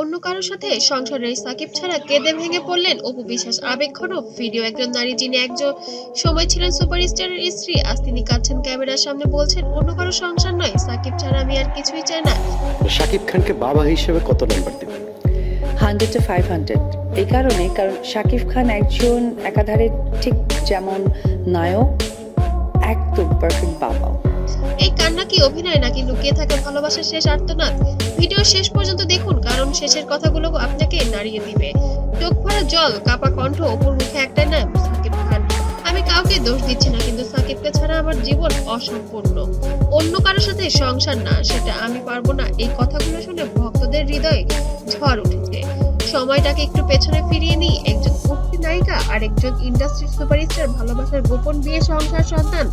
অন্য কারোর সাথে সংসারের সাকিব ছাড়া কেঁদে ভেঙে পড়লেন অপু বিশ্বাস আবেগঘন ভিডিও। একজন নারী যিনি একজন সময় ছিলেন সুপারস্টারের স্ত্রী আজ তিনি কাঁদছেন ক্যামেরার সামনে বলছেন অন্য কারও সংসার নয় সাকিব ছাড়া আমি আর কিছুই চাই না। শাকিব খানকে বাবা হিসেবে কত নাম্বার দেবেন? হান্ড্রেড টু ফাইভ হান্ড্রেড এই কারণে কারণ শাকিব খান একজন একাধারে ঠিক যেমন নায়ক একদম পারফেক্ট বাবা এই কান্না কি অভিনয় নাকি লুকিয়ে থাকা ভালোবাসার শেষ আর্তনাদ? ভিডিও শেষ পর্যন্ত দেখুন, কারণ শেষের কথাগুলো আপনাকে নাড়িয়ে দিবে। চোখ ভরা জল, কাপা কণ্ঠ অপুর মুখে একটাই নাম, সাকিব খান। আমি কাউকে দোষ দিচ্ছি না, কিন্তু সাকিবকে ছাড়া আমার জীবন অসম্পূর্ণ। অন্য কারোর সাথে সংসার না, সেটা আমি পারব না। এই কথাগুলো শুনে ভক্তদের হৃদয়ে ঝড় উঠেছে। সময়টাকে একটু পেছনে ফিরিয়ে নিই। একজন মুক্তি নায়িকা আর একজন ইন্ডাস্ট্রির সুপারস্টার ভালোবাসার গোপন বিয়ে সংসার সন্তান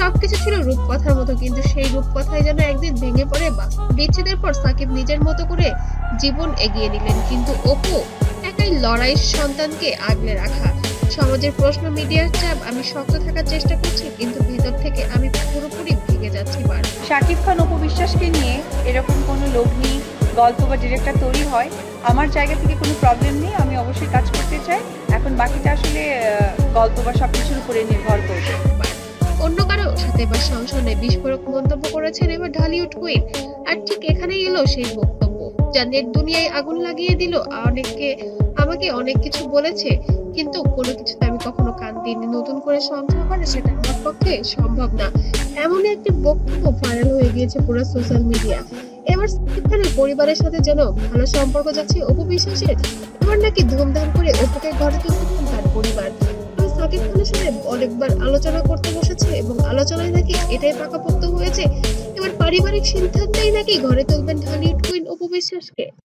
সবকিছু ছিল রূপকথার মতো, কিন্তু সেই রূপকথায় যেন একদিন ভেঙে পড়ে বাস্তব বিচ্ছেদের পর সাকিব নিজের মতো করে জীবন এগিয়ে নিলেন। কিন্তু অপু একাই লড়াইয়ের সন্তানকে আগলে রাখা। সমাজের প্রশ্ন, মিডিয়ার চাপ, আমি শক্ত থাকার চেষ্টা করছি, কিন্তু ভেতর থেকে আমি পুরোপুরি ভেঙে যাচ্ছি বার শাকিব খান অপু বিশ্বাসকে নিয়ে এরকম কোনো লগ্নি গল্প বা ডিরেক্টর তৈরি হয়। আমার জায়গা থেকে কোনো প্রবলেম নেই, আমি অবশ্যই কাজ করতে চাই। এখন বাকিটা আসলে গল্প বা সব কিছুর উপরে নির্ভর করবে বা সংসারে বিস্ফোরক মন্তব্য করেছেন এবার ঢালিউড কুইন। আর ঠিক এখানেই এলো সেই বক্তব্য, যা নেট দুনিয়ায় আগুন লাগিয়ে দিল। অনেককে আমাকে অনেক কিছু বলেছে, কিন্তু কোনো কিছুতে আমি কখনো কান দিইনি। নতুন করে সংসার করা সেটা আমার পক্ষে সম্ভব না। এমন একটি বক্তব্য ভাইরাল হয়ে গিয়েছে পুরো সোশ্যাল মিডিয়া। এবার সাকিব পরিবারের সাথে যেন ভালো সম্পর্ক যাচ্ছে অপু বিশ্বাসের, এবার নাকি ধুমধাম করে অপুকে ঘরে তুলতেছেন অনেকবার আলোচনা করতে বসেছে এবং আলোচনায় নাকি এটাই পাকাপোক্ত হয়েছে। এবার পারিবারিক সিদ্ধান্তেই নাকি ঘরে তুলবেন ঢালিউড কুইন অপু বিশ্বাসকে